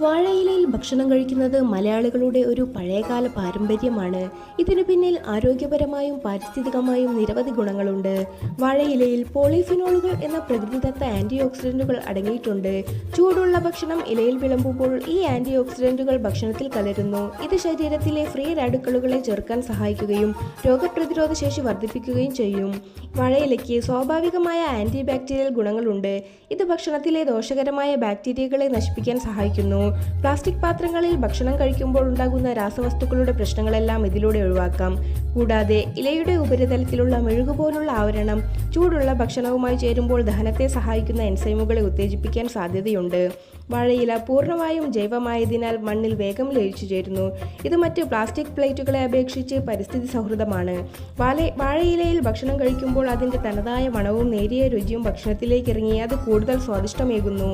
വാഴയിലയിൽ ഭക്ഷണം കഴിക്കുന്നത് മലയാളികളുടെ ഒരു പഴയകാല പാരമ്പര്യമാണ്. ഇതിനു പിന്നിൽ ആരോഗ്യപരമായും പാരിസ്ഥിതികമായും നിരവധി ഗുണങ്ങളുണ്ട്. വാഴയിലയിൽ പോളിഫിനോളുകൾ എന്ന പ്രകൃതിദത്ത ആന്റി ഓക്സിഡന്റുകൾ അടങ്ങിയിട്ടുണ്ട്. ചൂടുള്ള ഭക്ഷണം ഇലയിൽ വിളമ്പുമ്പോൾ ഈ ആന്റി ഓക്സിഡന്റുകൾ ഭക്ഷണത്തിൽ കലരുന്നു. ഇത് ശരീരത്തിലെ ഫ്രീ റാഡിക്കലുകളെ ചെറുക്കാൻ സഹായിക്കുകയും രോഗപ്രതിരോധ ശേഷി വർദ്ധിപ്പിക്കുകയും ചെയ്യും. വാഴയിലയ്ക്ക് സ്വാഭാവികമായ ആന്റി ബാക്ടീരിയൽ ഗുണങ്ങളുണ്ട്. ഇത് ഭക്ഷണത്തിലെ ദോഷകരമായ ബാക്ടീരിയകളെ നശിപ്പിക്കാൻ സഹായിക്കുന്നു. പ്ലാസ്റ്റിക് പാത്രങ്ങളിൽ ഭക്ഷണം കഴിക്കുമ്പോൾ ഉണ്ടാകുന്ന രാസവസ്തുക്കളുടെ പ്രശ്നങ്ങളെല്ലാം ഇതിലൂടെ ഒഴിവാക്കാം. കൂടാതെ ഇലയുടെ ഉപരിതലത്തിലുള്ള മെഴുകു പോലുള്ള ആവരണം ചൂടുള്ള ഭക്ഷണവുമായി ചേരുമ്പോൾ ദഹനത്തെ സഹായിക്കുന്ന എൻസൈമുകളെ ഉത്തേജിപ്പിക്കാൻ സാധ്യതയുണ്ട്. വാഴയില പൂർണമായും ജൈവമായതിനാൽ മണ്ണിൽ വേഗം ലയിച്ചു ചേരുന്നു. ഇത് മറ്റ് പ്ലാസ്റ്റിക് പ്ലേറ്റുകളെ അപേക്ഷിച്ച് പരിസ്ഥിതി സൗഹൃദമാണ്. വാഴ വാഴയിലയിൽ ഭക്ഷണം കഴിക്കുമ്പോൾ അതിന്റെ തനതായ മണവും നേരിയ രുചിയും ഭക്ഷണത്തിലേക്ക് ഇറങ്ങി അത് കൂടുതൽ സ്വാദിഷ്ടമേകുന്നു.